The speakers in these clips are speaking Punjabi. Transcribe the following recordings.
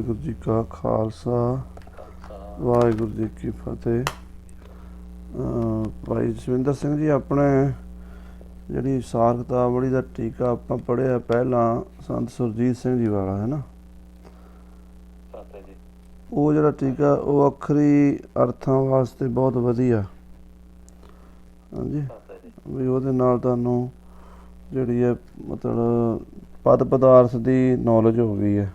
ਵਾਹਿਗੁਰੂ ਜੀ ਕਾ ਖਾਲਸਾ ਵਾਹਿਗੁਰੂ ਜੀ ਕੀ ਫਤਿਹ। ਭਾਈ ਜਸਵਿੰਦਰ ਸਿੰਘ ਜੀ ਆਪਣੇ ਜਿਹੜੀ ਸਾਰ ਕਿਤਾਬੜੀ ਦਾ ਟੀਕਾ ਆਪਾਂ ਪੜ੍ਹਿਆ ਪਹਿਲਾਂ ਸੰਤ ਸੁਰਜੀਤ ਸਿੰਘ ਜੀ ਵਾਲਾ ਹੈ ਨਾ? ਉਹ ਜਿਹੜਾ ਟੀਕਾ ਉਹ ਅੱਖਰੀ ਅਰਥਾਂ ਵਾਸਤੇ ਬਹੁਤ ਵਧੀਆ। ਹਾਂਜੀ? ਵੀ ਉਹਦੇ ਨਾਲ ਤੁਹਾਨੂੰ ਜਿਹੜੀ ਹੈ ਮਤਲਬ ਪਦ ਪਦਾਰਥ ਦੀ ਨੌਲੇਜ ਹੋ ਗਈ ਹੈ।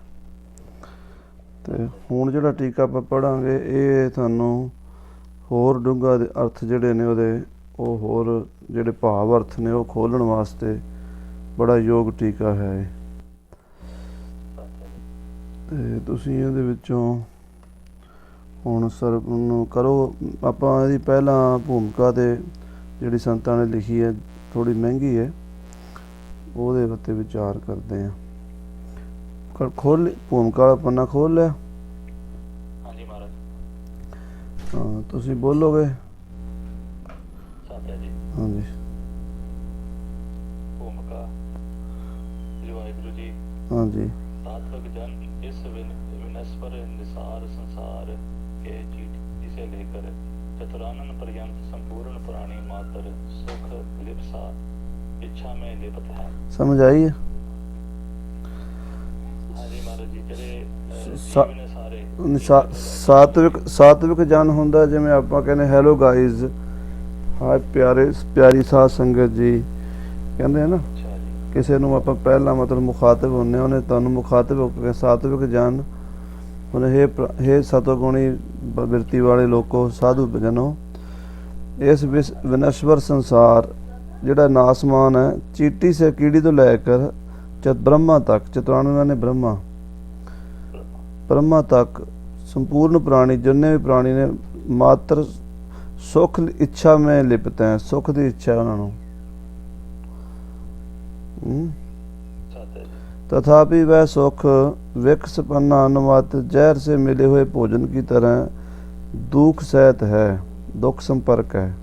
ਤੇ ਹੁਣ ਜਿਹੜਾ ਟੀਕਾ ਆਪਾਂ ਪੜਾਂਗੇ ਇਹ ਤੁਹਾਨੂੰ ਹੋਰ ਡੂੰਘਾ ਦੇ ਅਰਥ ਜਿਹੜੇ ਨੇ ਉਹਦੇ, ਉਹ ਹੋਰ ਜਿਹੜੇ ਭਾਵ ਅਰਥ ਨੇ, ਉਹ ਖੋਲਣ ਵਾਸਤੇ ਬੜਾ ਯੋਗ ਟੀਕਾ ਹੈ ਇਹ। ਤੇ ਤੁਸੀਂ ਇਹਦੇ ਵਿੱਚੋਂ ਹੁਣ ਸਰ ਨੂੰ ਕਰੋ, ਆਪਾਂ ਇਹਦੀ ਪਹਿਲਾਂ ਭੂਮਿਕਾ ਤੇ ਜਿਹੜੀ ਸੰਤਾਂ ਨੇ ਲਿਖੀ ਹੈ ਥੋੜੀ ਮਹਿੰਗੀ ਹੈ, ਉਹਦੇ ਉੱਤੇ ਵਿਚਾਰ ਕਰਦੇ ਆ ਖੋਲ ਲਈ- ਭੂਮਿਕਾ ਵਾਲਾ ਪੰਨਾ ਖੋਲ ਲਿਆ ਹਾਂਜੀ ਮਹਾਰਾਜ ਹਾਂ ਤੁਸੀਂ ਬੋਲੋਗੇ ਸਾਤੇ ਜੀ ਹਾਂਜੀ ਭੂਮਿਕਾ ਜੀ ਵਾਹਿਗੁਰੂ ਜੀ ਹਾਂਜੀ सात्विक जन इस विन- विनस्वर निसार संसार के चीटी से लेकर चतुरानन पर्यंत संपूर्ण प्राणी मात्र सुख लिप्सा इच्छा में लिप्त है ਸਮਝ ਆਈ ਸਾਤਵਿਕ ਸਾਤਵਿਕ ਜਨ ਹੁੰਦਾ ਜਿਵੇਂ ਆਪਾਂ ਕਹਿੰਦੇ ਹੈਲੋ ਗਾਇਜ਼ ਹਾਏ ਪਿਆਰੇ ਪਿਆਰੀ ਸਾਧ ਸੰਗਤ ਜੀ ਕਹਿੰਦੇ ਆ ਨਾ ਕਿਸੇ ਨੂੰ ਆਪਾਂ ਪਹਿਲਾਂ ਮਤਲਬ ਮੁਖਾਤਬ ਹੁੰਨੇ ਉਹਨੇ ਤੁਹਾਨੂੰ ਮੁਖਾਤਬ ਹੋ ਕੇ ਸਾਤਵਿਕ ਜਨ ਉਹਨੇ ਹੈ ਹੈ ਸਤਗੁਣੀ ਬਿਰਤੀ ਵਾਲੇ ਲੋਕੋ ਸਾਧੂ ਜਨੋ ਇਸ ਵਿਨਸ਼ਵਰ ਸੰਸਾਰ ਜਿਹੜਾ ਨਾਸਮਾਨ ਹੈ ਚੀਟੀ ਸੇ ਕੀੜੀ ਤੋਂ ਲੈ ਕਰ ਚਤ ਬ੍ਰਹਮਾ ਤੱਕ ਚਤੁਰਾਨਵੇਂ ਨੇ ਬ੍ਰਹਮਾ। ਬ੍ਰਹਮਾ ਤੱਕ ਸੰਪੂਰਨ ਪ੍ਰਾਣੀ, ਜਿੰਨੇ ਵੀ ਪ੍ਰਾਣੀ ਨੇ, ਮਾਤਰ ਸੁਖ ਇੱਛਾ ਮੈਂ ਲਿਪਤੇ ਹੈ, ਸੁਖ ਦੀ ਇੱਛਾ ਉਹਨਾਂ ਨੂੰ। ਤਥਾਪि ਵੈ ਸੁਖ, ਵਿਖ ਸਪੰਨਾ ਅਨੁਮਤ ਜ਼ਹਿਰ ਸੇ ਮਿਲੇ ਹੋਏ ਭੋਜਨ ਕੀ ਤਰ੍ਹਾਂ, ਦੁੱਖ ਸਹਿਤ ਹੈ, ਦੁੱਖ ਸੰਪਰਕ ਹੈ।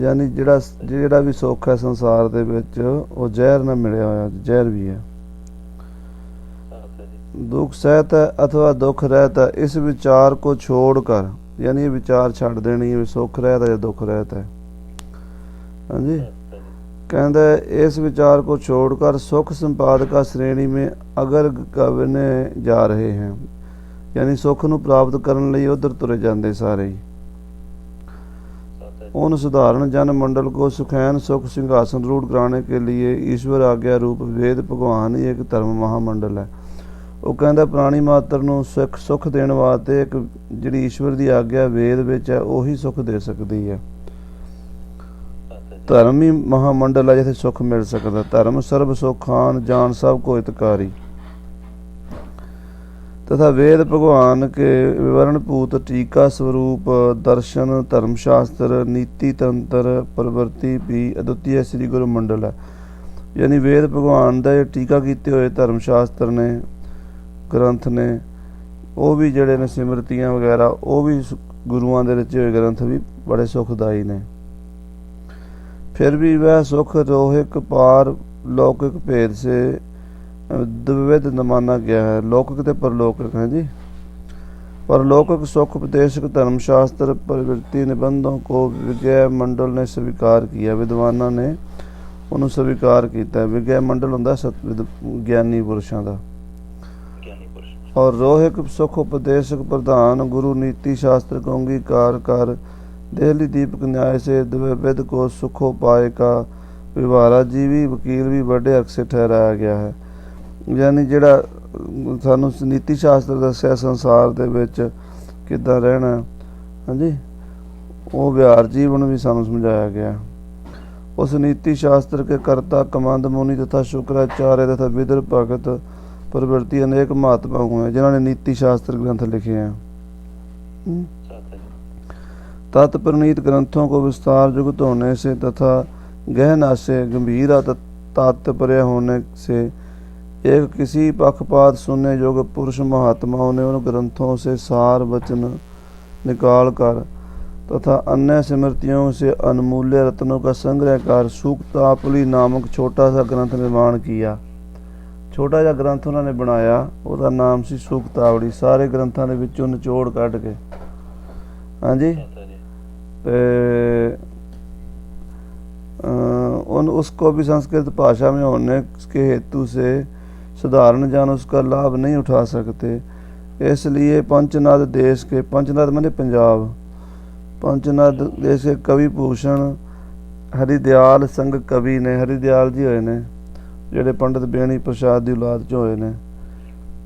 ਯਾਨੀ ਜਿਹੜਾ ਜਿਹੜਾ ਵੀ ਸੁੱਖ ਹੈ ਸੰਸਾਰ ਦੇ ਵਿੱਚ, ਉਹ ਜ਼ਹਿਰ ਨਾਲ ਮਿਲਿਆ ਹੋਇਆ, ਜ਼ਹਿਰ ਵੀ ਹੈ। ਦੁੱਖ ਸਹਿਤ ਹੈ ਅਥਵਾ ਦੁੱਖ ਰਹਿਤ ਹੈ, ਇਸ ਵਿਚਾਰ ਕੋ ਛੋੜ ਕਰ। ਯਾਨੀ ਇਹ ਵਿਚਾਰ ਛੱਡ ਦੇਣੀ ਵੀ ਸੁੱਖ ਰਹਿਤ ਹੈ ਜਾਂ ਦੁੱਖ ਰਹਿਤ ਹੈ। ਹਾਂਜੀ? ਕਹਿੰਦਾ ਇਸ ਵਿਚਾਰ ਕੋ ਛੋੜ ਕਰ, ਸੁਖ ਸੰਪਾਦਕਾ ਸ਼੍ਰੇਣੀ ਮੇ ਅਗਰ ਗਵਨੇ ਜਾ ਰਹੇ ਹੈ। ਯਾਨੀ ਸੁਖ ਨੂੰ ਪ੍ਰਾਪਤ ਕਰਨ ਲਈ ਉਧਰ ਤੁਰੇ ਜਾਂਦੇ ਸਾਰੇ उन साधारण जन मंडल को सुखैन सुख सिंहासन रूढ़ कराने के लिए ईश्वर आज्ञा रूप वेद भगवान ही एक धर्म महामंडल है ਉਹ ਕਹਿੰਦਾ ਪ੍ਰਾਣੀ ਮਾਤਰ ਨੂੰ ਸੁਖ ਸੁਖ ਦੇਣ ਵਾਸਤੇ ਇੱਕ ਜਿਹੜੀ ਈਸ਼ਵਰ ਦੀ ਆਗਿਆ ਵੇਦ ਵਿੱਚ ਹੈ ਉਹੀ ਸੁਖ ਦੇ ਸਕਦੀ ਹੈ ਸਾਤੇ ਜੀ ਧਰਮ ਹੀ ਮਹਾਮੰਡਲ ਹੈ ਜਿੱਥੇ ਸੁਖ ਮਿਲ ਸਕਦਾ ਧਰਮ ਸਰਬ ਸੁਖਾਨ ਜਾਨ ਸਭ ਕੋ ਹਿਤਕਾਰੀ ਤਥਾ तथा वेद भगवान के विवरण पूत टीका स्वरूप दर्शन धर्मशास्त्र नीति तंत्र प्रवृत्ति भी अद्वितीय ਸ੍ਰੀ ਗੁਰੂ ਮੰਡਲ ਹੈ। ਯਾਨੀ ਵੇਦ ਭਗਵਾਨ ਦਾ ਇਹ ਟੀਕਾ ਕੀਤੇ ਹੋਏ ਧਰਮ ਸ਼ਾਸਤਰ ਨੇ, ਗ੍ਰੰਥ ਨੇ, ਉਹ ਵੀ ਜਿਹੜੇ ਨੇ ਸਿਮਰਤੀਆਂ ਵਗੈਰਾ, ਉਹ ਵੀ ਗੁਰੂਆਂ ਦੇ ਰਚੇ ਹੋਏ ਗ੍ਰੰਥ ਵੀ ਬੜੇ ਸੁਖਦਾਈ ਨੇ। ਫਿਰ ਵੀ ਵਹ ਸੁਖ ਰੋਹਿਕ ਪਾਰ, ਲੌਕਿਕ ਭੇਦ ਸੇ ਦਵਿਦ ਨਮਾਨਾ ਗਿਆ ਹੈ ਲੌਕਿਕ ਤੇ ਪਰਲੌਕਿਕ ਹੈ ਜੀ। ਪਰਲੌਕਿਕ ਸੁਖ ਉਪਦੇਸ਼ਕ ਧਰਮ ਸ਼ਾਸਤਰ ਪ੍ਰਵਿਰਤੀ ਨਿਬੰਧੋਂ ਕੋ ਵਿਗਿਆ ਮੰਡਲ ਨੇ ਸਵੀਕਾਰ ਕੀਤਾ ਵਿਦਵਾਨਾਂ ਨੇ ਉਹਨੂੰ ਸਵੀਕਾਰ ਕੀਤਾ। ਵਿਗਿਆ ਮੰਡਲ ਹੁੰਦਾ ਸਤ ਗਿਆਨੀ ਪੁਰਸ਼ਾਂ ਦਾ। ਔਰ ਰੋਹਿਕ ਸੁਖ ਉਪਦੇਸ਼ਕ ਪ੍ਰਧਾਨ ਗੁਰੂ ਨੀਤੀ ਸ਼ਾਸਤਰ ਕੋ ਅੰਗੀਕਾਰ ਕਰ ਦੇਹਲੀ ਦੀਪਕ ਨਿਆਇ ਸੇ ਦਵਿਦ ਕੋ ਸੁਖੋ ਪਾਏ ਕਾ ਵਿਵਾਰਾ ਜੀ ਵੀ ਵਕੀਲ ਵੀ ਵੱਡੇ ਅਕਸੇ ਠਹਿਰਾਇਆ ਗਿਆ ਹੈ। ਯਾਨੀ ਜਿਹੜਾ ਸਾਨੂੰ ਨੀਤੀ ਸ਼ਾਸਤਰ ਦੱਸਿਆ ਸੰਸਾਰ ਦੇ ਵਿੱਚ ਕਿੱਦਾਂ ਰਹਿਣਾ ਹਾਂਜੀ? ਉਹ ਵਿਹਾਰ ਜੀਵਨ ਵੀ ਸਾਨੂੰ ਸਮਝਾਇਆ ਗਿਆ ਉਸ ਨੀਤੀ ਸ਼ਾਸਤਰ ਕੇ ਕਰਤਾ, ਕਮੰਦ, ਮੁਨੀ ਤਥਾ ਸ਼ੁਕਰਾਚਾਰਿਆ ਤਥਾ ਵਿਦਰ, ਭਗਤ ਪ੍ਰਵਰਤੀ ਅਨੇਕ ਮਹਾਤਮਾ ਹੋਏ ਜਿਨ੍ਹਾਂ ਨੇ ਨੀਤੀ ਸ਼ਾਸਤਰ ਗ੍ਰੰਥ ਲਿਖੇ ਆ ਤਤ ਪ੍ਰਨੀਤ ਗ੍ਰੰਥੋਂ ਕੋ ਵਿਸਤਾਰ ਜੁਗਤ ਹੋਣੇ ਸੇ ਤਥਾ ਗਹਿਨਾਸੇ ਗੰਭੀਰਾ ਤਤ ਪਰਿਆ ਹੋਣੇ ਸੇ एक किसी पक्षपात सुनने योग्य पुरुष महात्माओं ने उन ग्रंथों से सार वचन निकाल कर तथा अन्य स्मृतियों से अनमूल्य रत्नों का संग्रह कर सूक्तापली नामक छोटा सा ग्रंथ निर्माण किया ਛੋਟਾ ਜਿਹਾ ਗ੍ਰੰਥ ਉਹਨਾਂ ਨੇ ਬਣਾਇਆ ਉਹਦਾ ਨਾਮ ਸੀ ਸੂਕਤਾਵਲੀ ਸਾਰੇ ਗ੍ਰੰਥਾਂ ਦੇ ਵਿੱਚੋਂ ਨਿਚੋੜ ਕੱਢ ਕੇ ਹਾਂਜੀ चाचा जी ਤੇ अ, उन उसको भी संस्कृत भाषा में होने के हेतु से साधारण जन उसका लाभ नहीं उठा सकते इसलिए पंचनाद देश के पंचनाद माने पंजाब पंचनाद देश के कवि भूषण ਹਰੀਦਿਆਲ ਸੰਗ ਕਵੀ ਨੇ ਹਰੀਦਿਆਲ ਜੀ ਹੋਏ ਨੇ ਜਿਹੜੇ ਪੰਡਿਤ ਬੇਣੀ ਪ੍ਰਸਾਦ ਦੀ ਔਲਾਦ ਚ ਹੋਏ ਨੇ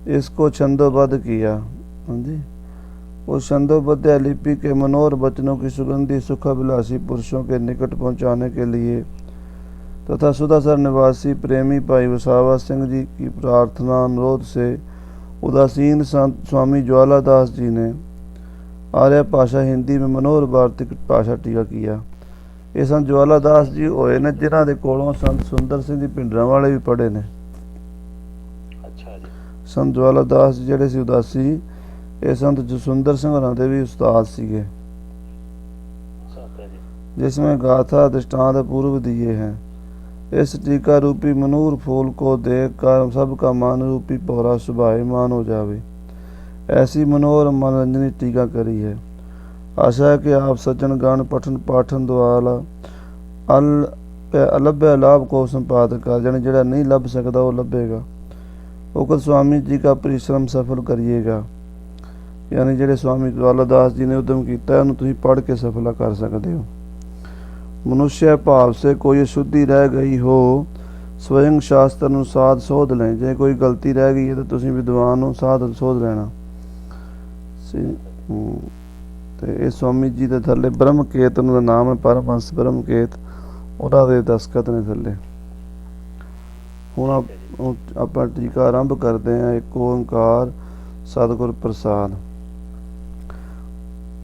ਇਸ ਕੋ ਛੰਦੋਬੱਧ ਕੀਆ ਹਾਂਜੀ उस छंदोबद्ध लिपि के मनोहर वचनों की सुगंधी सुखाभिलाषी पुरुषों के निकट पहुंचाने के लिए तथा सुधासर निवासी प्रेमी भाई वसावा सिंह जी की प्रार्थना अनुरोध से उदासीन संत स्वामी ज्वालादास जी ने आर्य भाषा हिंदी में मनोहर भारती भाषा टीका किया ਇਹ ਸੰਤ ਜਵਾਲਾ ਦਾਸ ਜੀ ਹੋਏ ਨੇ ਜਿਨ੍ਹਾਂ ਦੇ ਕੋਲੋਂ ਸੰਤ ਸੁੰਦਰ ਸਿੰਘ ਜੀ ਪਿੰਡਰਾਂ ਵਾਲੇ ਵੀ ਪੜ੍ਹੇ ਨੇ अच्छा जी ਸੰਤ ਜਵਾਲਾ ਦਾਸ ਜੀ ਜਿਹੜੇ ਸੀ ਉਦਾਸੀ ਇਹ ਸੰਤ ਜਸਵਿੰਦਰ ਸਿੰਘ ਹੋਰਾਂ ਦੇ ਵੀ ਉਸਤਾਦ ਸੀਗੇ चाचा जी जिसमें गाथा दृष्टांत पूर्व दिए हैं इस टीका रूपी मनूर फूल को देख कर सबका मान रूपी पौरा सुभायमान हो जावे ऐसी मनोहर मनोरंजनी टीका करी है आशा है कि आप सज्जन गण पठन पाठन द्वारा अल ਅਲੱਭਿਆ ਲਾਭ ਕੋ ਸੰਪਾਦਕ ਕਰ ਜਾਣੀ ਜਿਹੜਾ ਨਹੀਂ ਲੱਭ ਸਕਦਾ ਉਹ ਲੱਭੇਗਾ ਉਕਤ ਸੁਆਮੀ ਜੀ ਦਾ ਪਰਿਸ਼ਰਮ ਸਫਲ ਕਰੀਏਗਾ ਯਾਨੀ ਜਿਹੜੇ ਸਵਾਮੀ ਜਵਾਲਾਦਾਸ ਜੀ ਨੇ ਉਦਮ ਕੀਤਾ ਉਹਨੂੰ ਤੁਸੀਂ ਪੜ੍ਹ ਕੇ ਸਫਲਾ ਕਰ ਸਕਦੇ ਹੋ ਮਨੁष्य ਭਾਵ ਸੇ ਕੋਈ ਅਸ਼ੁੱਧੀ ਰਹਿ ਗਈ ਹੋ, ਸਵਯੰ ਸ਼ਾਸਤਰ ਨੂੰ ਸਾਧ ਸੋਧ ਲੈ ਜੇ ਕੋਈ ਗਲਤੀ ਰਹਿ ਗਈ ਹੈ, ਤਾਂ ਤੁਸੀਂ ਵਿਦਵਾਨ ਨੂੰ ਸਾਧ ਸੋਧ ਲੈਣਾ। ਤੇ ਇਹ ਸਵਾਮੀ ਜੀ ਦੇ ਥੱਲੇ ਬ੍ਰਹਮਕੇਤ ਉਹਨਾਂ ਦਾ ਨਾਮ ਹੈ, ਪਰਮਹੰਸ ਬ੍ਰਹਮਕੇਤ ਉਹਨਾਂ ਦੇ ਦਸਖਤ ਨੇ ਥੱਲੇ। ਹੁਣ ਹੁਣ ਆਪਾਂ ਟੀਕਾ ਆਰੰਭ ਕਰਦੇ ਹਾਂ, ਇੱਕ ਓੰਕਾਰ ਸਤਿਗੁਰ ਪ੍ਰਸਾਦ।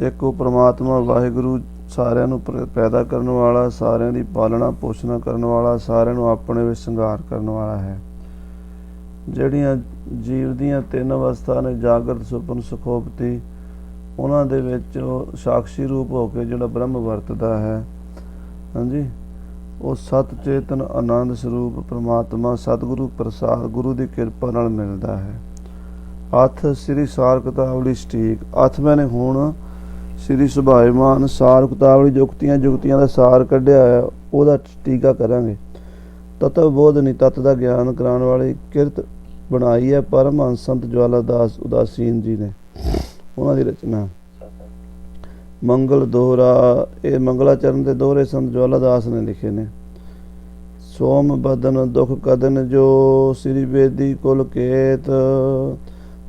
ਇੱਕ ਉਹ ਪ੍ਰਮਾਤਮਾ ਵਾਹਿਗੁਰੂ ਸਾਰਿਆਂ ਨੂੰ ਪੈਦਾ ਕਰਨ ਵਾਲਾ, ਸਾਰਿਆਂ ਦੀ ਪਾਲਣਾ, ਪੋਸ਼ਣਾ ਕਰਨ ਵਾਲਾ, ਸਾਰਿਆਂ ਨੂੰ ਆਪਣੇ ਵਿੱਚ ਸ਼ਿੰਗਾਰ ਕਰਨ ਵਾਲਾ ਹੈ। ਜਿਹੜੀਆਂ ਜੀਵ ਦੀਆਂ ਤਿੰਨ ਅਵਸਥਾ ਨੇ, ਜਾਗਰਤ, ਸੁਪਨ, ਸੁਖੋਪਤੀ, ਉਹਨਾਂ ਦੇ ਵਿੱਚ ਸਾਖੀ ਰੂਪ ਹੋ ਕੇ ਜਿਹੜਾ ਬ੍ਰਹਮ ਵਰਤਦਾ ਹੈ। ਹਾਂਜੀ? ਉਹ ਸਤ ਚੇਤਨ ਆਨੰਦ ਸਰੂਪ ਪ੍ਰਮਾਤਮਾ, ਸਤਿਗੁਰੂ ਪ੍ਰਸਾਦ, ਗੁਰੂ ਦੀ ਕਿਰਪਾ ਨਾਲ ਮਿਲਦਾ ਹੈ। ਅਥ ਸ੍ਰੀ ਸਾਰ ਕਿਤਾਬਲੀ ਸਟੀਕ। ਅਥ ਮੈਨੇ ਹੁਣ ਸ੍ਰੀ ਸੁਭਾਇਮਾਨ ਸਾਰ ਕਿਤਾਬਲੀ ਜੁਗਤੀਆਂ ਜੁਗਤੀਆਂ ਦਾ ਸਾਰ ਕੱਢਿਆ ਹੈ ਉਹਦਾ ਟੀਕਾ ਕਰਾਂਗੇ। ਤਤਵ ਬੋਧ ਨਹੀਂ ਤਤ ਦਾ ਗਿਆਨ ਕਰਾਉਣ ਵਾਲੀ ਕਿਰਤ ਬਣਾਈ ਹੈ ਪਰਮਹੰਸ ਸੰਤ ਜਵਾਲਾ ਦਾਸ ਉਦਾਸੀਨ ਜੀ ਨੇ। ਉਹਨਾਂ ਦੀ ਰਚਨਾ। ਮੰਗਲ ਦੋਹਰਾ, ਇਹ ਮੰਗਲਾਚਰਨ ਦੇ ਦੋਹਰੇ ਸੰਤ ਜਵਾਲਾ ਦਾਸ ਨੇ ਲਿਖੇ ਨੇ। ਸੋਮ ਬਦਨ ਦੁਖ ਕਦਨ ਜੋ ਸ੍ਰੀ ਬੇਦੀ ਕੁਲ ਕੇਤ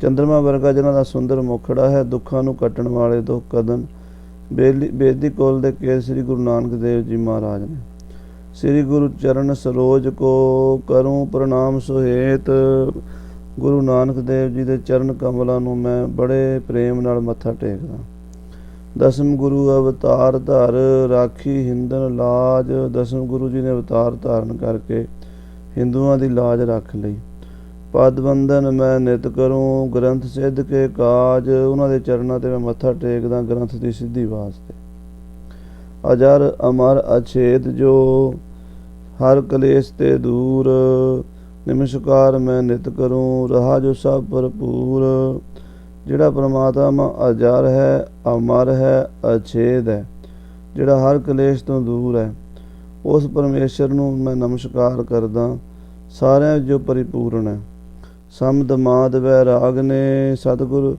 ਚੰਦਰਮਾ ਵਰਗਾ ਜਿਨ੍ਹਾਂ ਦਾ ਸੁੰਦਰ ਮੁਖੜਾ ਹੈ, ਦੁੱਖਾਂ ਨੂੰ ਕੱਟਣ ਵਾਲੇ ਦੁਖ ਕਦਨ ਬੇਲੀ- ਬੇਦੀ ਕੋਲ ਦੇ ਕੇਤ ਸ੍ਰੀ ਗੁਰੂ ਨਾਨਕ ਦੇਵ ਜੀ ਮਹਾਰਾਜ ਨੇ। ਸ੍ਰੀ ਗੁਰੂ ਚਰਨ ਸਰੋਜ ਕੋ ਕਰੂੰ ਪ੍ਰਣਾਮ ਸੁਹੇਤ। ਗੁਰੂ ਨਾਨਕ ਦੇਵ ਜੀ ਦੇ ਚਰਨ ਕਮਲਾਂ ਨੂੰ ਮੈਂ ਬੜੇ ਪ੍ਰੇਮ ਨਾਲ ਮੱਥਾ ਟੇਕਦਾ। ਦਸਮ ਗੁਰੂ ਅਵਤਾਰ ਧਰ ਰਾਖੀ ਹਿੰਦਨ ਲਾਜ। ਦਸਮ ਗੁਰੂ ਜੀ ਨੇ ਅਵਤਾਰ ਧਾਰਨ ਕਰਕੇ ਹਿੰਦੂਆਂ ਦੀ ਲਾਜ ਰੱਖ ਲਈ। ਪਦ ਬੰਧਨ ਮੈਂ ਨਿਤ ਕਰੂੰ, ਗ੍ਰੰਥ ਸਿੱਧ ਕੇ ਕਾਜ, ਉਹਨਾਂ ਦੇ ਚਰਨਾਂ ਤੇ ਮੈਂ ਮੱਥਾ ਟੇਕਦਾ, ਗ੍ਰੰਥ ਦੀ ਸਿੱਧੀ ਵਾਸਤੇ ਅਜਰ ਅਮਰ ਅਛੇਦ ਜੋ, ਹਰ ਕਲੇਸ਼ ਤੇ ਦੂਰ, ਨਿਮਸ਼ਕਾਰ ਮੈਂ ਨਿਤ ਕਰੂੰ, ਰਹਾ ਜੋ ਸਭ ਭਰਪੂਰ। ਜਿਹੜਾ ਪ੍ਰਮਾਤਮਾ ਅਜਰ ਹੈ, ਅਮਰ ਹੈ, ਅਛੇਦ ਹੈ, ਜਿਹੜਾ ਹਰ ਕਲੇਸ਼ ਤੋਂ ਦੂਰ ਹੈ, ਉਸ ਪਰਮੇਸ਼ਰ ਨੂੰ ਮੈਂ ਨਮਸਕਾਰ ਕਰਦਾ, ਸਾਰਿਆਂ ਜੋ ਪਰਿਪੂਰਨ ਹੈ। ਸਮਦ ਮਾਦ ਵੈਰਾਗ ਨੇ ਸਤਿਗੁਰ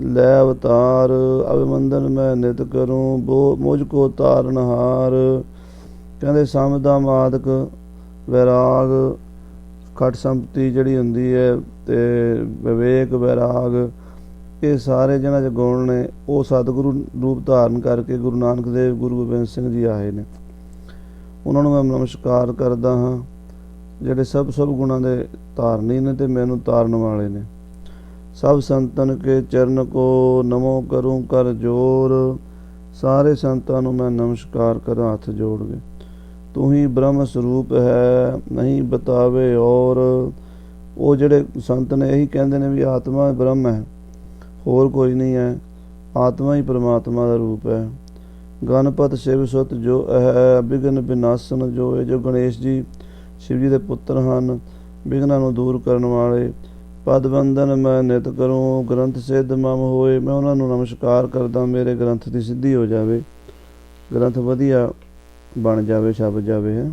ਲੈ ਅਵਤਾਰ ਅਭਿਮੰਦਨ ਮੈਂ ਨਿਤ ਕਰੂੰ, ਬੋ ਮੁਝ ਕੋ ਤਾਰਨਹਾਰ ਕਹਿੰਦੇ ਸਮਦਾ ਮਾਦਕ ਵੈਰਾਗ, ਖਟ ਸੰਪਤੀ ਜਿਹੜੀ ਹੁੰਦੀ ਹੈ ਤੇ ਵਿਵੇਕ ਵੈਰਾਗ, ਇਹ ਸਾਰੇ ਜਿਹਨਾਂ ਚ ਗੁਣ ਨੇ, ਉਹ ਸਤਿਗੁਰੂ ਰੂਪ ਧਾਰਨ ਕਰਕੇ ਗੁਰੂ ਨਾਨਕ ਦੇਵ, ਗੁਰੂ ਗੋਬਿੰਦ ਸਿੰਘ ਜੀ ਆਏ ਨੇ। ਉਹਨਾਂ ਨੂੰ ਮੈਂ ਨਮਸਕਾਰ ਕਰਦਾ ਹਾਂ। ਜਿਹੜੇ ਸਭ ਸਭ ਗੁਣਾਂ ਦੇ ਧਾਰਨੀ ਨੇ ਤੇ ਮੈਨੂੰ ਤਾਰਨ ਵਾਲੇ ਨੇ। ਸਭ ਸੰਤਨ ਕੇ ਚਰਨ ਕੋ ਨਮੋ ਕਰੂੰ ਕਰ ਜੋਰ। ਸਾਰੇ ਸੰਤਾਂ ਨੂੰ ਮੈਂ ਨਮਸਕਾਰ ਕਰਾਂ ਹੱਥ ਜੋੜ ਕੇ ਤੂੰ ਹੀ ਬ੍ਰਹਮ ਸਰੂਪ ਹੈ, ਨਹੀਂ ਬਤਾਵੇ ਔਰ। ਉਹ ਜਿਹੜੇ ਸੰਤ ਨੇ ਇਹੀ ਕਹਿੰਦੇ ਨੇ ਵੀ ਆਤਮਾ ਬ੍ਰਹਮ ਹੈ, ਹੋਰ ਕੋਈ ਨਹੀਂ ਹੈ। ਆਤਮਾ ਹੀ ਪ੍ਰਮਾਤਮਾ ਦਾ ਰੂਪ ਹੈ। ਗਣਪਤ ਸ਼ਿਵ ਸੁਤ ਜੋ ਹੈ ਬਿਗਨ ਬਿਨਾਸਨ ਜੋ ਹੈ ਜੋ ਗਣੇਸ਼ ਜੀ ਸ਼ਿਵ ਜੀ ਦੇ ਪੁੱਤਰ ਹਨ ਵਿਘਨਾਂ ਨੂੰ ਦੂਰ ਕਰਨ ਵਾਲੇ। ਪਦ ਬੰਧਨ ਮੈਂ ਨਿਤ ਕਰੂੰ, ਗ੍ਰੰਥ ਸਿੱਧ ਮਮ ਹੋਏ, ਮੈਂ ਉਹਨਾਂ ਨੂੰ ਨਮਸਕਾਰ ਕਰਦਾ, ਮੇਰੇ ਗ੍ਰੰਥ ਦੀ ਸਿੱਧੀ ਹੋ ਜਾਵੇ। ਗ੍ਰੰਥ ਵਧੀਆ ਬਣ ਜਾਵੇ, ਛਪ ਜਾਵੇ। ਹੈ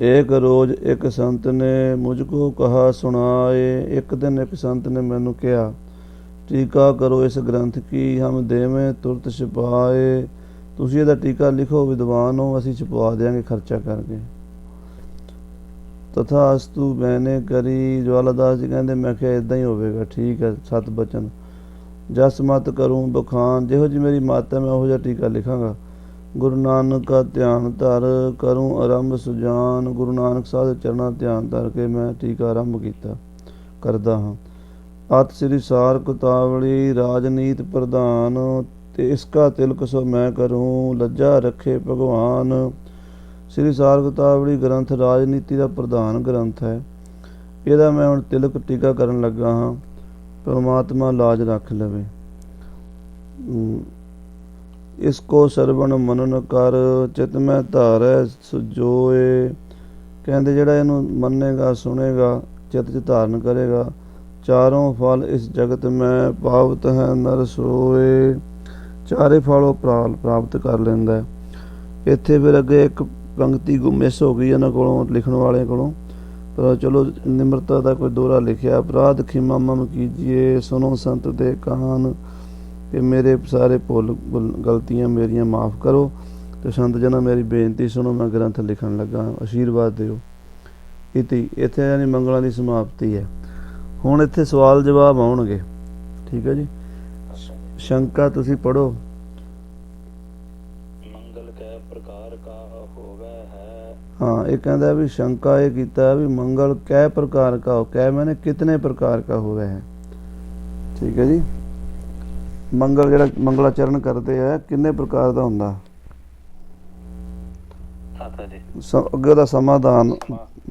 ਇੱਕ ਰੋਜ਼ ਇੱਕ ਸੰਤ ਨੇ ਮੁਝ ਕੋ ਕਹਾ ਸੁਣਾਏ, ਇੱਕ ਦਿਨ ਇੱਕ ਸੰਤ ਨੇ ਮੈਨੂੰ ਕਿਹਾ, ਟੀਕਾ ਕਰੋ ਇਸ ਗ੍ਰੰਥ ਕੀ, ਹਮ ਦੇਵੇਂ ਤੁਰਤ ਛਪਾਏ। ਤੁਸੀਂ ਇਹਦਾ ਟੀਕਾ ਲਿਖੋ, ਵਿਦਵਾਨ ਹੋ, ਅਸੀਂ ਛਪਵਾ ਦੇਾਂਗੇ ਖਰਚਾ ਕਰਕੇ। ਤਥਾ ਅਸਤੂ, ਮੈਨੇ ਕਰੀ, ਜਵਾਲਾਦਾਸ ਜੀ ਕਹਿੰਦੇ, ਮੈਂ ਕਿਹਾ ਇਦਾਂ ਹੀ ਹੋਵੇਗਾ, ਠੀਕ ਹੈ, ਸਤ ਬਚਨ। ਜਸ ਮਤ ਕਰੂੰ ਬਖਾਨ, ਜਿਹੋ ਜੀ ਮੇਰੀ ਮੱਤ ਹੈ, ਮੈਂ ਉਹੋ ਜਿਹਾ ਟੀਕਾ ਲਿਖਾਂਗਾ। ਗੁਰੂ ਨਾਨਕ ਦਾ ਧਿਆਨ ਧਰ, ਕਰੂੰ ਆਰੰਭ ਸੁਜਾਨ। ਗੁਰੂ ਨਾਨਕ ਸਾਹਿਬ ਦੇ ਚਰਨਾਂ ਧਿਆਨ ਧਰ ਕੇ ਮੈਂ ਟੀਕਾ ਆਰੰਭ ਕੀਤਾ, ਕਰਦਾ ਹਾਂ। ਅਤ ਸ੍ਰੀ ਸਾਰ ਕੁਤਾਵਲੀ, ਰਾਜਨੀਤ ਪ੍ਰਧਾਨ, ਤੇ ਇਸਕਾ ਤਿਲਕ ਸੋ ਮੈਂ ਕਰੂੰ, ਲੱਜਾ ਰੱਖੇ ਭਗਵਾਨ। ਸ੍ਰੀ ਸਾਰ ਕੁਤਾਵਲੀ ਗ੍ਰੰਥ ਰਾਜਨੀਤੀ ਦਾ ਪ੍ਰਧਾਨ ਗ੍ਰੰਥ ਹੈ। ਇਹਦਾ ਮੈਂ ਹੁਣ ਤਿਲਕ ਟੀਕਾ ਕਰਨ ਲੱਗਾ ਹਾਂ। ਪਰਮਾਤਮਾ ਲਾਜ ਰੱਖ ਲਵੇ। ਅਮ, ਇਸ ਕੋ ਸਰਵਣ ਮਨਨ ਕਰ ਚਿਤ ਮੈਂ ਧਾਰੈ ਸੁਜੋਏ। ਕਹਿੰਦੇ ਜਿਹੜਾ ਇਹਨੂੰ ਮੰਨੇਗਾ ਸੁਣੇਗਾ ਚਿਤ ਚ ਧਾਰਨ ਕਰੇਗਾ ਚਾਰੋਂ ਫਲ ਇਸ ਜਗਤ ਮੈਂ ਪਾਵਤ ਹੈ ਨਰ ਸੋਏ। ਚਾਰੇ ਫਲ ਉਹ ਪ੍ਰਾ- ਪ੍ਰਾਪਤ ਕਰ ਲੈਂਦਾ ਹੈ। ਇੱਥੇ ਫਿਰ ਅੱਗੇ ਇੱਕ ਪੰਕਤੀ ਗੁ ਮਿਸ ਹੋ ਗਈ ਇਹਨਾਂ ਕੋਲੋਂ, ਲਿਖਣ ਵਾਲੇ ਕੋਲੋਂ। ਪਰ ਚਲੋ, ਨਿਮਰਤਾ ਦਾ ਕੋਈ ਦੋਰਾ ਲਿਖਿਆ। ਅਪਰਾਧ ਖਿਮਾ ਮਮ ਕੀਜੀਏ ਸੁਨੋ ਸੰਤ ਦੇ ਕਹਾਨ ਕਿ ਮੇਰੇ ਸਾਰੇ ਭੁੱਲ- ਗਲਤੀਆਂ ਮੇਰੀਆਂ ਮਾਫ ਕਰੋ। ਤੇ ਸੰਤ ਜਨਾਂ, ਮੇਰੀ ਬੇਨਤੀ ਸੁਣੋ, ਮੈਂ ਗ੍ਰੰਥ ਲਿਖਣ ਲੱਗਾ। ਆਸ਼ੀਰਵਾਦ ਦਿਓ। ਇਤੀ ਇੱਥੇ ਯਾਨੀ ਮੰਗਲਾਂ ਦੀ ਸਮਾਪਤੀ ਹੈ। ਹੁਣ ਇੱਥੇ ਸਵਾਲ ਜਵਾਬ ਆਉਣਗੇ। ਠੀਕ ਹੈ ਜੀ? ਸ਼ੰਕਾ ਤੁਸੀਂ ਪੜੋ ਹੈ ਹਾਂ ਇਹ ਕਹਿੰਦਾ ਵੀ ਸ਼ੰਕਾ ਇਹ ਕੀਤਾ ਵੀ ਮੰਗਲ ਕੈ ਪ੍ਰਕਾਰ ਕਾ ਹੋ ਕੈ ਮੈਨੇ ਕਿਤਨੇ ਪ੍ਰਕਾਰ ਕਾ ਹੋਵੇ ਹੈ ਠੀਕ ਹੈ ਜੀ ਮੰਗਲ ਜਿਹੜਾ ਮੰਗਲਾਚਰਨ ਕਰਦੇ ਆ ਕਿੰਨੇ ਪ੍ਰਕਾਰ ਦਾ ਹੁੰਦਾ ਸਾਤਾ ਜੀ ਸ- ਅੱਗੇ ਦਾ ਸਮਾਧਾਨ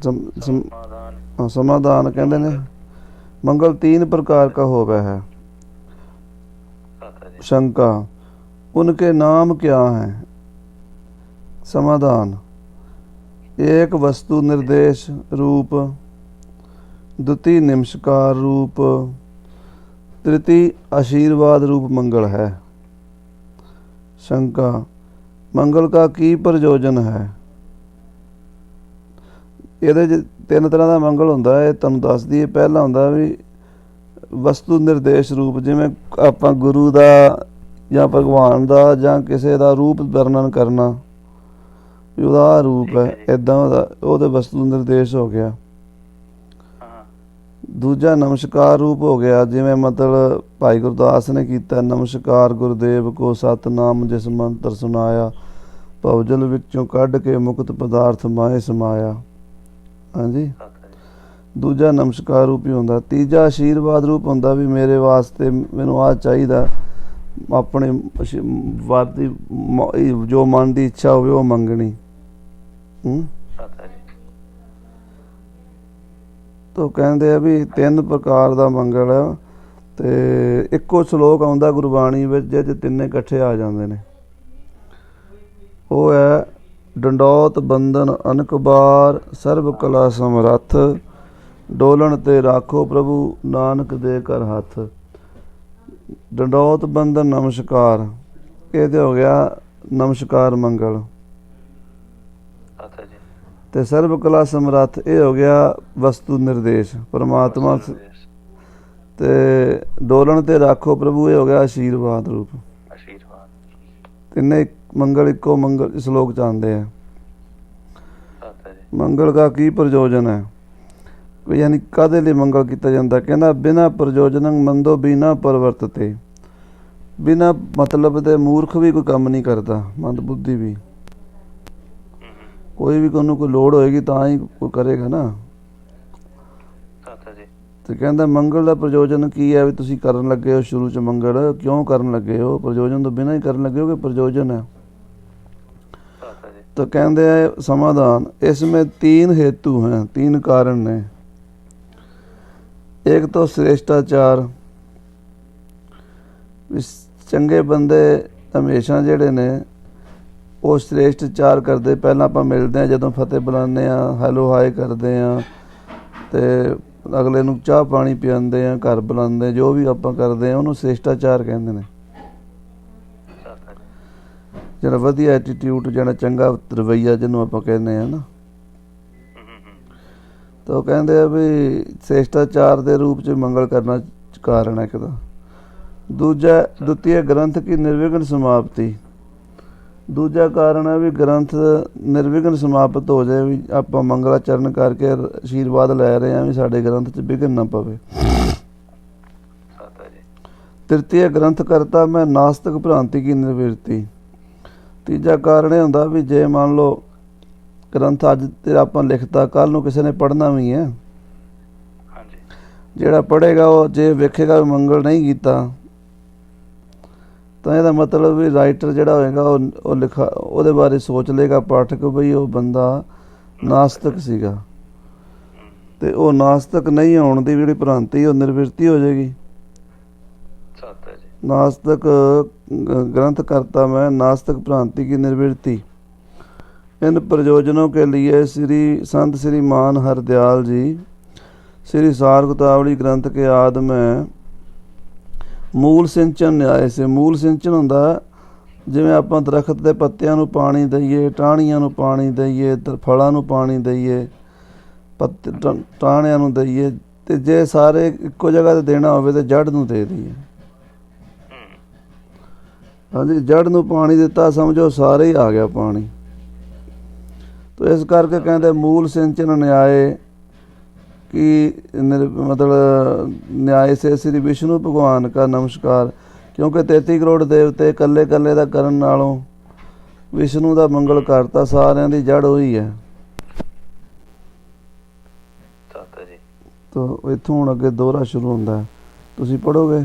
ਸਮ- ਸਮ- ਸਮਾਧਾਨ ਹਾਂ, ਸਮਾਧਾਨ ਕਹਿੰਦੇ ਨੇ ਮੰਗਲ तीन प्रकार का होवे है ਸਾਤਾ ਜੀ शंका उनके नाम क्या हैं समाधान एक वस्तु निर्देश रूप द्वितीय निमस्कार रूप तृतीय आशीर्वाद रूप मंगल है शंका मंगल का की प्रयोजन है ਇਹਦੇ 'ਚ ਤਿੰਨ ਤਰ੍ਹਾਂ ਦਾ ਮੰਗਲ ਹੁੰਦਾ ਹੈ ਇਹ ਤੁਹਾਨੂੰ ਦੱਸ ਦਈਏ ਪਹਿਲਾ ਹੁੰਦਾ ਵੀ ਵਸਤੂ ਨਿਰਦੇਸ਼ ਰੂਪ ਜਿਵੇਂ ਆਪਾਂ ਗੁਰੂ ਦਾ ਜਾਂ ਭਗਵਾਨ ਦਾ ਜਾਂ ਕਿਸੇ ਦਾ ਰੂਪ ਵਰਣਨ ਕਰਨਾ ਵੀ ਉਹਦਾ ਰੂਪ ਹੈ ਇਦਾਂ ਉਹਦਾ ਉਹਦੇ ਵਸਤੂ ਨਿਰਦੇਸ਼ ਹੋ ਗਿਆ। ਦੂਜਾ ਨਮਸਕਾਰ ਰੂਪ ਹੋ ਗਿਆ ਜਿਵੇਂ ਮਤਲਬ ਭਾਈ ਗੁਰਦਾਸ ਨੇ ਕੀਤਾ ਨਮਸਕਾਰ ਗੁਰਦੇਵ ਕੋ ਸਤਨਾਮ ਜਿਸ ਮੰਤਰ ਸੁਨਾਇਆ ਭਵਜਲ ਵਿੱਚੋਂ ਕੱਢ ਕੇ ਮੁਕਤ ਪਦਾਰਥ ਮਾਏ ਸਮਾਇਆ। ਹਾਂਜੀ? ਦੂਜਾ ਨਮਸਕਾਰ ਰੂਪ ਹੀ ਹੁੰਦਾ। ਤੀਜਾ ਆਸ਼ੀਰਵਾਦ ਰੂਪ ਹੁੰਦਾ ਵੀ ਮੇਰੇ ਵਾਸਤੇ ਮੈਨੂੰ ਆ ਚਾਹੀਦਾ ਆਪਣੇ ਵਾਦੀ ਜੋ ਮਨ ਦੀ ਇੱਛਾ ਹੋਵੇ ਉਹ ਮੰਗਣੀ। ਹੂੰ? ਸਾਤਾ ਜੀ ਤੋ ਕਹਿੰਦੇ ਆ ਵੀ ਤਿੰਨ ਪ੍ਰਕਾਰ ਦਾ ਮੰਗਲ ਆ ਤੇ ਇੱਕੋ ਸ਼ਲੋਕ ਆਉਂਦਾ ਗੁਰਬਾਣੀ ਵਿੱਚ ਜਿਹਦੇ ਤਿੰਨੇ ਇਕੱਠੇ ਆ ਜਾਂਦੇ ਨੇ। ਉਹ ਹੈ ਡੰਡੋਤ ਬੰਦਨ ਅਨਕ ਬਾਰ ਸਰਬ ਕਲਾ ਸਮਰੱਥ ਡੋਲਣ ਤੇ ਰਾਖੋ ਪ੍ਰਭੂ ਨਾਨਕ ਦੇ ਕਰ ਹੱਥ। ਡੰਡੋਤ ਬੰਦਨ ਨਮਸਕਾਰ। ਇਹਦੇ ਹੋ ਗਿਆ ਨਮਸਕਾਰ ਮੰਗਲ। ਜੀ। ਤੇ ਸਰਬ ਕਲਾ ਸਮਰੱਥ ਇਹ ਹੋ ਗਿਆ ਵਸਤੂ ਨਿਰਦੇਸ਼ ਪਰਮਾਤਮਾ ਤੇ ਡੋਲਣ ਤੇ ਰੱਖੋ ਪ੍ਰਭੂ ਇਹ ਹੋ ਗਿਆ ਆਸ਼ੀਰਵਾਦ ਰੂਪ। ਆਸ਼ੀਰਵਾਦ। ਤਿੰਨੇ ਮੰਗਲ ਇੱਕੋ ਮੰਗਲ ਸ਼ਲੋਕ ਚ ਆਉਂਦੇ ਆ। ਮੰਗਲ ਦਾ ਕੀ ਪ੍ਰਯੋਜਨ ਹੈ? ਯਾਨੀ ਕਾਦੇ ਲਈ ਮੰਗਲ ਕੀਤਾ ਜਾਂਦਾ? ਕਹਿੰਦਾ ਬਿਨਾ ਪ੍ਰਯੋਜਨੰ ਮੰਦੋ ਬਿਨਾ ਪਰਵਰਤਤੇ। ਬਿਨਾ ਮਤਲਬ ਦੇ ਮੂਰਖ ਵੀ ਕੋਈ ਕੰਮ ਨਹੀਂ ਕਰਦਾ ਮੰਦ ਬੁੱਧੀ ਵੀ। ਕੋਈ ਵੀ ਕੋਨੂੰ ਕੋਈ ਲੋੜ ਹੋਏਗੀ ਤਾਂ ਹੀ ਕੋਈ ਕਰੇਗਾ ਨਾ। ਤੇ ਕਹਿੰਦਾ ਮੰਗਲ ਦਾ ਪ੍ਰਯੋਜਨ ਕੀ ਹੈ ਵੀ ਤੁਸੀਂ ਕਰਨ ਲੱਗੇ ਹੋ ਸ਼ੁਰੂ ਚ ਮੰਗਲ? ਕਿਉਂ ਕਰਨ ਲੱਗੇ ਹੋ? ਪ੍ਰਯੋਜਨ ਤੋਂ ਬਿਨਾਂ ਹੀ ਕਰਨ ਲੱਗੇ ਹੋ ਕਿ ਪ੍ਰਯੋਜਨ ਹੈ? ਤਾਂ ਕਹਿੰਦੇ ਸਮਾਧਾਨ ਇਸ ਵਿੱਚ ਤਿੰਨ ਹੇਤੂ ਹਨ ਤਿੰਨ ਕਾਰਨ ਨੇ। ਇੱਕ ਤੋਂ ਸ੍ਰੇਸ਼ਟਾਚਾਰ। ਚੰਗੇ ਬੰਦੇ ਹਮੇਸ਼ਾ ਜਿਹੜੇ ਨੇ ਉਹ ਸ੍ਰੇਸ਼ਟ ਚਾਰ ਕਰਦੇ ਪਹਿਲਾਂ ਆਪਾਂ ਮਿਲਦੇ ਆ ਜਦੋਂ ਫਤਿਹ ਬੁਲਾਉਂਦੇ ਆ ਹੈਲੋ ਹਾਈ ਕਰਦੇ ਆ ਤੇ ਅਗਲੇ ਨੂੰ ਚਾਹ ਪਾਣੀ ਪਿਆਉਂਦੇ ਆ ਘਰ ਬੁਲਾਉਂਦੇ ਜੋ ਵੀ ਆਪਾਂ ਕਰਦੇ ਆ ਉਹਨੂੰ ਸ੍ਰੇਸ਼ਟਾਚਾਰ ਕਹਿੰਦੇ ਨੇ। ਜਿਹੜਾ ਵਧੀਆ ਐਟੀਟਿਊਡ ਜਿਹੜਾ ਚੰਗਾ ਰਵਈਆ ਜਿਹਨੂੰ ਆਪਾਂ ਕਹਿੰਦੇ ਆ ਨਾ। ਤਾਂ ਕਹਿੰਦੇ ਆ ਵੀ ਸ੍ਰੇਸ਼ਟਾਚਾਰ ਦੇ ਰੂਪ ਚ ਮੰਗਲ ਕਰਨਾ ਕਾਰਨ ਹੈ ਕਿਦਾ ਦੂਜਾ ਦੁਤੀਏ ਗ੍ਰੰਥ ਕੀ ਨਿਰਵਿਘਨ ਸਮਾਪਤੀ। ਦੂਜਾ ਕਾਰਨ ਹੈ ਵੀ ਗ੍ਰੰਥ ਨਿਰਵਿਘਨ ਸਮਾਪਤ ਹੋ ਜਾਏ ਵੀ ਆਪਾਂ ਮੰਗਲਾਚਰਨ ਕਰਕੇ ਆਸ਼ੀਰਵਾਦ ਲੈ ਰਹੇ ਹਾਂ ਵੀ ਸਾਡੇ ਗ੍ਰੰਥ 'ਚ ਵਿਘਨ ਨਾ ਪਵੇ। ਤ੍ਰਿਤੀय ਗ੍ਰੰਥ ਕਰਤਾ ਮੈਂ ਨਾਸਤਿਕ ਭ੍ਰਾਂਤੀ ਕੀ ਨਿਵਰਤੀ ਤੀਜਾ ਕਾਰਨ ਇਹ ਹੁੰਦਾ ਵੀ ਜੇ ਮੰਨ ਲਓ ਗ੍ਰੰਥ ਅੱਜ ਤੇ ਆਪਾਂ ਲਿਖਤਾ ਕੱਲ ਨੂੰ ਕਿਸੇ ਨੇ ਪੜ੍ਹਨਾ ਵੀ ਹੈ। ਹਾਂਜੀ। ਜਿਹੜਾ ਪੜ੍ਹੇਗਾ ਉਹ ਜੇ ਵੇਖੇਗਾ ਵੀ ਮੰਗਲ ਨਹੀਂ ਕੀਤਾ ਤਾਂ ਇਹਦਾ ਮਤਲਬ ਵੀ ਰਾਈਟਰ ਜਿਹੜਾ ਹੋਏਗਾ ਉਹ ਉਹ ਲਿਖਾ ਉਹਦੇ ਬਾਰੇ ਸੋਚ ਲੇਗਾ ਪਾਠਕ ਵੀ ਉਹ ਬੰਦਾ ਨਾਸਤਿਕ ਸੀਗਾ ਹੂੰ ਤੇ ਉਹ ਨਾਸਤਿਕ ਨਹੀਂ ਹੋਣ ਦੀ ਜਿਹੜੀ ਭ੍ਰਾਂਤੀ ਉਹ ਨਿਰਵਿਰਤੀ ਹੋ ਜਾਏਗੀ ਸਾਤਾ ਜੀ नास्तिक ग- ग्रंथ करता मैं नास्तिक भ्रांति की निवृत्ति इन प्रयोजनों के लिए श्री संत श्री मान हरदयाल जी श्री सार गुतावली ग्रंथ के आदि में ਮੂਲ ਸਿੰਚਨ ਨਿਆਏ ਸੇ ਮੂਲ ਸਿੰਚਨ ਹੁੰਦਾ ਜਿਵੇਂ ਆਪਾਂ ਦਰਖਤ ਦੇ ਪੱਤਿਆਂ ਨੂੰ ਪਾਣੀ ਦਈਏ, ਟਾਹਣੀਆਂ ਨੂੰ ਪਾਣੀ ਦਈਏ ਦਰ- ਫਲਾਂ ਨੂੰ ਪਾਣੀ ਦਈਏ, ਪੱਤੇ, ਟ- ਟਾਹਣਿਆਂ ਨੂੰ ਦਈਏ, ਤੇ ਜੇ ਸਾਰੇ ਇੱਕੋ ਜਗ੍ਹਾ ਤੇ ਦੇਣਾ ਹੋਵੇ ਤੇ ਜੜ ਨੂੰ ਦੇ ਦਈਏ। ਹਾਂਜੀ ਜੜ ਨੂੰ ਪਾਣੀ ਦਿੱਤਾ, ਸਮਝੋ ਸਾਰੇ ਹੀ ਆ ਗਿਆ ਪਾਣੀ। ਤੋ ਇਸ ਕਰਕੇ ਕਹਿੰਦੇ ਮੂਲ ਸਿੰਚਨ ਨਿਆਏ ਕਿ ਨਿਰ- मतलब न्याय से श्री विष्णु भगवान का नमस्कार ਕਿਉਂਕਿ 33 ਕਰੋੜ ਦੇਵਤੇ ਇਕੱਲੇ ਇਕੱਲੇ ਦਾ ਕਰਨ ਨਾਲੋਂ ਵਿਸ਼ਨੂੰ ਦਾ ਮੰਗਲ ਕਰਤਾ ਸਾਰਿਆਂ ਦੀ ਜੜ ਹੋਈ ਹੈ ਸਾਤਾ ਜੀ ਤੋ ਇੱਥੋਂ ਹੁਣ ਅੱਗੇ ਦੋਹਰਾ ਸ਼ੁਰੂ ਹੁੰਦਾ ਹੈ ਤੁਸੀਂ ਪੜੋਗੇ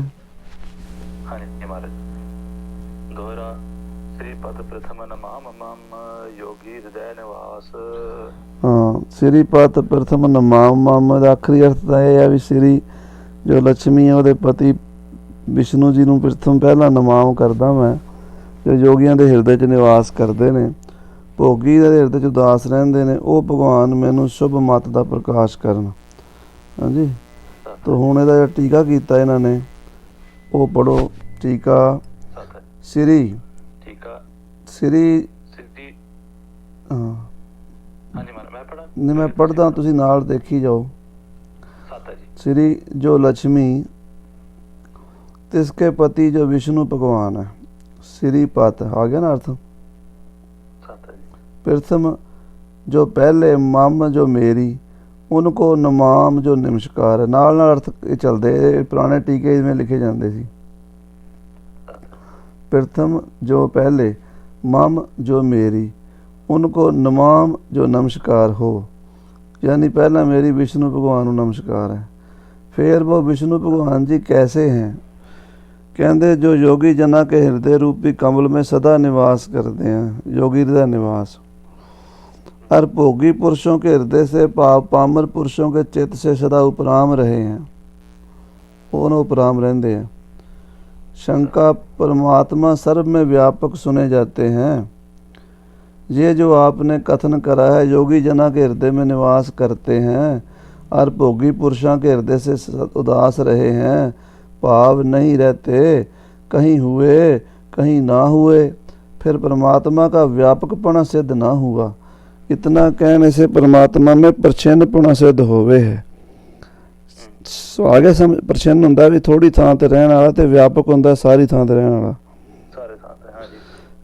ਹਾਂਜੀ ਮਹਾਰਾਜ ਦੋਹਰਾ ਸ੍ਰੀ ਪਦ ਪ੍ਰਥਮ ਨਮਾਮ ਮਮ ਯੋਗੀ ਹਿਰਦੈ ਨਿਵਾਸ ਹਾਂ ਸ੍ਰੀ ਪਤ ਪ੍ਰਥਮ ਨਮਾਮ ਮਮ ਦਾ ਆਖਰੀ ਅਰਥ ਤਾਂ ਇਹ ਹੈ ਵੀ ਸ੍ਰੀ ਜੋ ਲక్ష్ਮੀ ਹੈ ਉਹਦੇ ਪਤੀ ਵਿਸ਼ਨੂੰ ਜੀ ਨੂੰ ਪ੍ਰਥਮ ਪਹਿਲਾ ਨਮਾਮ ਕਰਦਾ ਮੈਂ ਜੋ ਯੋਗੀਆਂ ਦੇ ਹਿਰਦੇ 'ਚ ਨਿਵਾਸ ਕਰਦੇ ਨੇ। ਭੋਗੀ ਦੇ ਹਿਰਦੇ 'ਚ ਉਦਾਸ ਰਹਿੰਦੇ ਨੇ ਉਹ ਭਗਵਾਨ ਮੈਨੂੰ ਸ਼ੁਭ ਮਤ ਦਾ ਪ੍ਰਕਾਸ਼ ਕਰਨ। ਹਾਂਜੀ? ਤਾਂ ਹੁਣ ਇਹਦਾ ਜਿਹੜਾ ਟੀਕਾ ਕੀਤਾ ਇਹਨਾਂ ਨੇ ਉਹ ਪੜੋ ਟੀਕਾ ਸ੍ਰੀ ਆ। ਸ੍ਰੀ ਸਿੱਧੀ। ਹਾਂ। ਨਹੀਂ ਮੈਂ ਪੜਦਾ ਤੁਸੀਂ ਨਾਲ ਦੇਖੀ ਜਾਓ। ਸਾਤਾ ਜੀ। ਸ੍ਰੀ ਜੋ ਲక్ష్ਮੀ ਤਿਸ ਪਤੀ ਜੋ ਵਿਸ਼ਨੂੰ ਭਗਵਾਨ ਹੈ। ਸ੍ਰੀ ਪਤ ਆ ਗਿਆ ਨਾ ਅਰਥ? ਸਾਤਾ ਜੀ। ਪ੍ਰਥਮ ਜੋ ਪਹਿਲੇ ਮਮ ਜੋ ਮੇਰੀ ਉਨਕੋ ਨਮਾਮ ਜੋ ਨਿਮਸਕਾਰ ਨਾਲ ਨਾਲ ਅਰਥ ਇਹ ਚਲਦੇ ਪੁਰਾਣੇ ਟੀਕੇ ਜਿਵੇਂ ਲਿਖੇ ਜਾਂਦੇ ਸੀ। ਪ੍ਰਥਮ ਜੋ ਪਹਿਲੇ ਮਮ ਜੋ ਮੇਰੀ उनको नमाम जो नमस्कार हो यानी पहला मेरी विष्णु भगवान ਨੂੰ ਨਮਸਕਾਰ ਹੈ फिर वो विष्णु भगवान जी कैसे हैं कहते जो योगी जना के हृदय रूपी कमल में सदा निवास करते हैं योगी हृदय निवास और भोगी पुरुषों के हृदय से पाप पामर पुरुषों के चित्त से सदा उपराम रहे हैं उन उपराम रहते हैं शंका परमात्मा सर्व में व्यापक सुने जाते हैं ये जो आपने कथन करा है योगी जना के हृदय में निवास करते हैं और भोगी पुरुषों के हृदय से स- उदास रहे हैं भाव नहीं रहते कहीं हुए कहीं ना हुए फिर परमात्मा का व्यापकपना सिद्ध ना हुआ इतना कहने से परमात्मा में प्रछन्नपना सिद्ध होवे है ਸੋ ਆ ਗਿਆ ਸਮਝ ਪ੍ਰਛੰਨ ਹੁੰਦਾ ਵੀ ਥੋੜੀ ਥਾਂ ਤੇ ਰਹਿਣ ਵਾਲਾ ਤੇ ਵਿਆਪਕ ਹੁੰਦਾ ਸਾਰੀ ਥਾਂ ਤੇ ਰਹਿਣ ਵਾਲਾ ਸਾਰੇ ਸਾਤਾ ਹਾਂਜੀ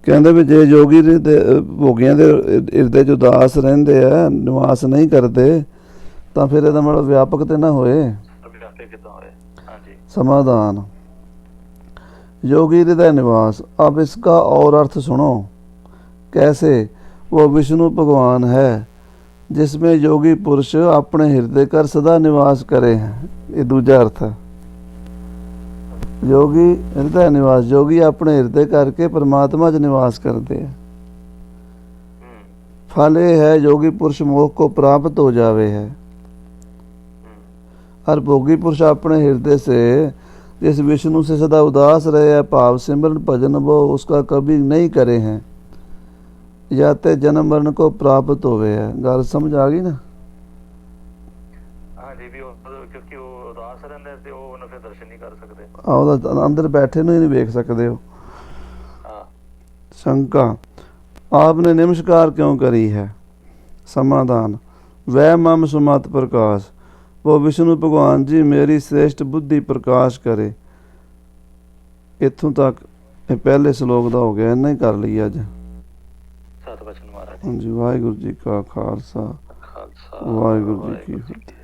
ਕਹਿੰਦੇ ਵੀ ਜੇ ਯੋਗੀ ਦੇ ਦੇ- ਭੋਗੀਆਂ ਦੇ ਹਿਰਦੇ 'ਚ ਉਦਾਸ ਰਹਿੰਦੇ ਆ ਨਿਵਾਸ ਨਹੀਂ ਕਰਦੇ ਤਾਂ ਫਿਰ ਇਹਦਾ ਮਤਲਬ ਵਿਆਪਕ ਤੇ ਨਾ ਹੋਏ ਅਭੀ ਆਪੇ ਕਿਦਾਂ ਹੋਏ ਹਾਂਜੀ समाधान योगी हृदय निवास अब इसका और अर्थ सुनो कैसे वो विष्णु भगवान है जिसमें योगी पुरुष अपने हृदय कर सदा निवास करे हैं ये दूजा अर्थ है योगी हृदय निवास योगी अपने हृदय करके परमात्मा च निवास करते हैं ਹੂੰ फल ये है योगी पुरुष मोक्ष को प्राप्त हो जावे है ਹੂੰ हर भोगी पुरुष अपने हृदय से जिस विष्णु से सदा उदास रहे है भाव सिमरन भजन वो उसका कभी नहीं करे हैं ਜਾਂ ਤੇ ਜਨਮ ਮਰਨ ਕੋ ਪ੍ਰਾਪਤ ਹੋਵੇ ਹੈ ਗੱਲ ਸਮਝ ਆ ਗਈ ਨਹੀਂ ਕਰ ਸਕਦੇ। ਆ ਉਹਦਾ ਅੰਦਰ ਬੈਠੇ ਨੂੰ ਹੀ ਨਹੀਂ ਵੇਖ ਸਕਦੇ ਹੋ ਹਾਂ। ਸ਼ੰਕਾ ਆਪਨੇ ਨਮਸਕਾਰ ਕਿਉਂ ਕਰੀ ਹੈ? ਸਮਾਧਾਨ ਵੈ ਮਮ ਸੁਮਤ ਪ੍ਰਕਾਸ਼ ਉਹ ਵਿਸ਼ਨੂੰ ਭਗਵਾਨ ਜੀ ਮੇਰੀ ਸ੍ਰੇਸ਼ਟ ਬੁੱਧੀ ਪ੍ਰਕਾਸ਼ ਕਰੇ। ਇੱਥੋਂ ਤੱਕ ਇਹ ਪਹਿਲੇ ਸ਼ਲੋਕ ਦਾ ਹੋ ਗਿਆ ਇੰਨਾ ਹੀ ਕਰ ਲਈ ਅੱਜ। ਸਤ ਬਚਨ ਮਹਾਰਾਜ। ਹਾਂਜੀ ਵਾਹਿਗੁਰੂ ਜੀ ਕਾ ਖਾਲਸਾ। ਖਾਲਸਾ ਵਾਹਿਗੁਰੂ ਜੀ ਕੀ ਫਤਿਹ।